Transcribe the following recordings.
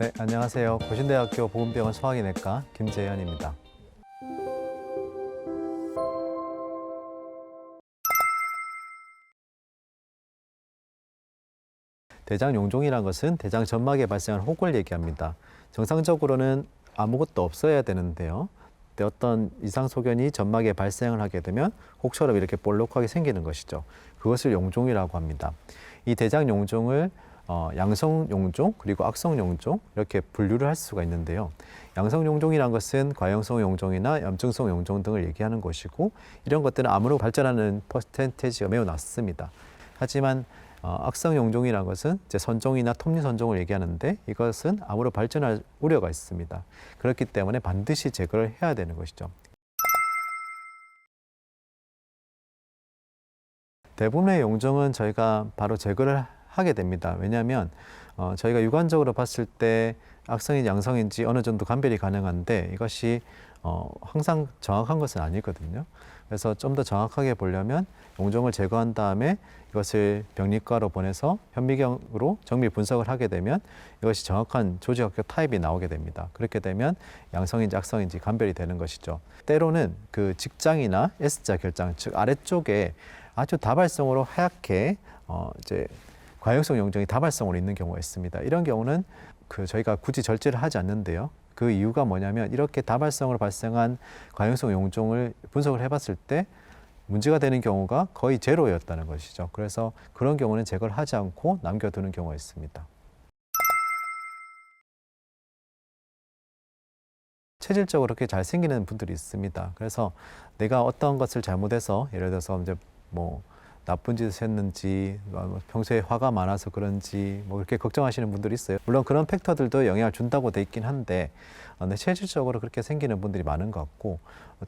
네, 안녕하세요. 고신대학교 보건병원 소화기내과 김재현입니다. 대장 용종이란 것은 대장 점막에 발생한 혹을 얘기합니다. 정상적으로는 아무것도 없어야 되는데요. 어떤 이상 소견이 점막에 발생을 하게 되면 혹처럼 이렇게 볼록하게 생기는 것이죠. 그것을 용종이라고 합니다. 이 대장 용종을 어, 양성 용종 그리고 악성 용종 이렇게 분류를 할 수가 있는데요. 양성 용종이란 것은 과형성 용종이나 염증성 용종 등을 얘기하는 것이고 이런 것들은 암으로 발전하는 퍼센테이지가 매우 낮습니다. 하지만 어, 악성 용종이라는 것은 이제 선종이나 톱니 선종을 얘기하는데 이것은 암으로 발전할 우려가 있습니다. 그렇기 때문에 반드시 제거를 해야 되는 것이죠. 대부분의 용종은 저희가 바로 제거를 하게 됩니다. 왜냐하면 어, 저희가 육안적으로 봤을 때 악성인지 양성인지 어느 정도 감별이 가능한데 이것이 어, 항상 정확한 것은 아니거든요. 그래서 좀 더 정확하게 보려면 용종을 제거한 다음에 이것을 병리과로 보내서 현미경으로 정밀 분석을 하게 되면 이것이 정확한 조직학적 타입이 나오게 됩니다. 그렇게 되면 양성인지 악성인지 감별이 되는 것이죠. 때로는 그 직장이나 S자 결장, 즉 아래쪽에 아주 다발성으로 하얗게 어, 이제 과형성 용종이 다발성으로 있는 경우가 있습니다. 이런 경우는 그 저희가 굳이 절제를 하지 않는데요. 그 이유가 뭐냐면 이렇게 다발성으로 발생한 과형성 용종을 분석을 해봤을 때 문제가 되는 경우가 거의 제로였다는 것이죠. 그래서 그런 경우는 제거를 하지 않고 남겨두는 경우가 있습니다. 체질적으로 그렇게 잘 생기는 분들이 있습니다. 그래서 내가 어떤 것을 잘못해서 예를 들어서 이제 뭐 나쁜 짓을 했는지 뭐 평소에 화가 많아서 그런지 뭐 그렇게 걱정하시는 분들이 있어요. 물론 그런 팩터들도 영향을 준다고 돼 있긴 한데 어, 근데 체질적으로 그렇게 생기는 분들이 많은 것 같고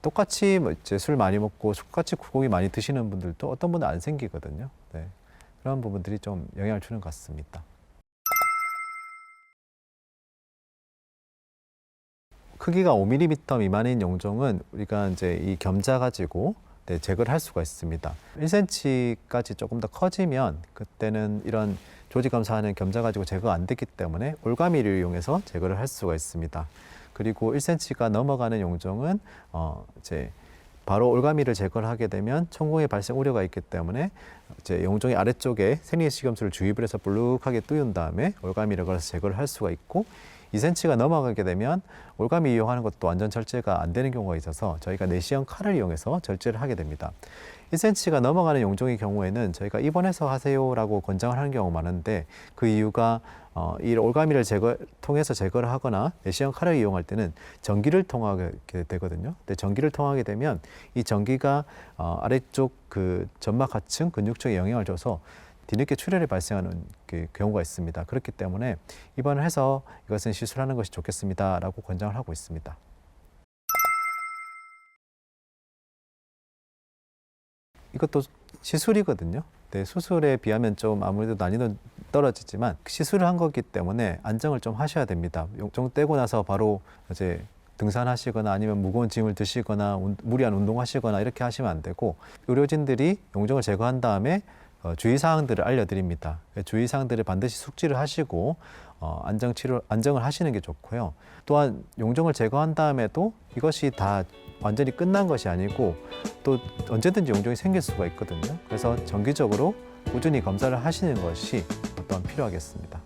똑같이 뭐 이제 술 많이 먹고 똑같이 고기 많이 드시는 분들도 어떤 분은 안 생기거든요. 네. 그런 부분들이 좀 영향을 주는 것 같습니다. 크기가 5mm 미만인 용종은 우리가 이제 이 겸자 가지고 네, 제거를 할 수가 있습니다. 1cm까지 조금 더 커지면 그때는 이런 조직 검사하는 겸자 가지고 제거가 안 됐기 때문에 올가미를 이용해서 제거를 할 수가 있습니다. 그리고 1cm가 넘어가는 용종은 어 이제 바로 올가미를 제거를 하게 되면 천공의 발생 우려가 있기 때문에 이제 용종의 아래쪽에 생리식염수를 주입을 해서 볼록하게 띄운 다음에 올가미를 걸어서 제거를 할 수가 있고 2cm가 넘어가게 되면 올가미 이용하는 것도 완전 절제가 안 되는 경우가 있어서 저희가 내시형 칼을 이용해서 절제를 하게 됩니다. 1cm가 넘어가는 용종의 경우에는 저희가 입원해서 하세요라고 권장을 하는 경우가 많은데 그 이유가 어, 이 올가미를 제거 통해서 제거를 하거나 내시형 칼을 이용할 때는 전기를 통하게 되거든요. 근데 전기를 통하게 되면 이 전기가 어, 아래쪽 그 점막 하층 근육 쪽에 영향을 줘서 뒤늦게 출혈이 발생하는 그 경우가 있습니다. 그렇기 때문에 입원을 해서 이것은 시술하는 것이 좋겠습니다라고 권장을 하고 있습니다. 이것도 시술이거든요. 네, 수술에 비하면 좀 아무래도 난이도 떨어지지만 시술을 한 거기 때문에 안정을 좀 하셔야 됩니다. 용종 떼고 나서 바로 이제 등산하시거나 아니면 무거운 짐을 드시거나 운- 무리한 운동하시거나 이렇게 하시면 안 되고 의료진들이 용종을 제거한 다음에 어, 주의사항들을 알려드립니다. 그 주의사항들을 반드시 숙지를 하시고 어, 안정 치료 안정을 하시는 게 좋고요. 또한 용종을 제거한 다음에도 이것이 다 완전히 끝난 것이 아니고 또 언제든지 용종이 생길 수가 있거든요. 그래서 정기적으로 꾸준히 검사를 하시는 것이 또한 필요하겠습니다.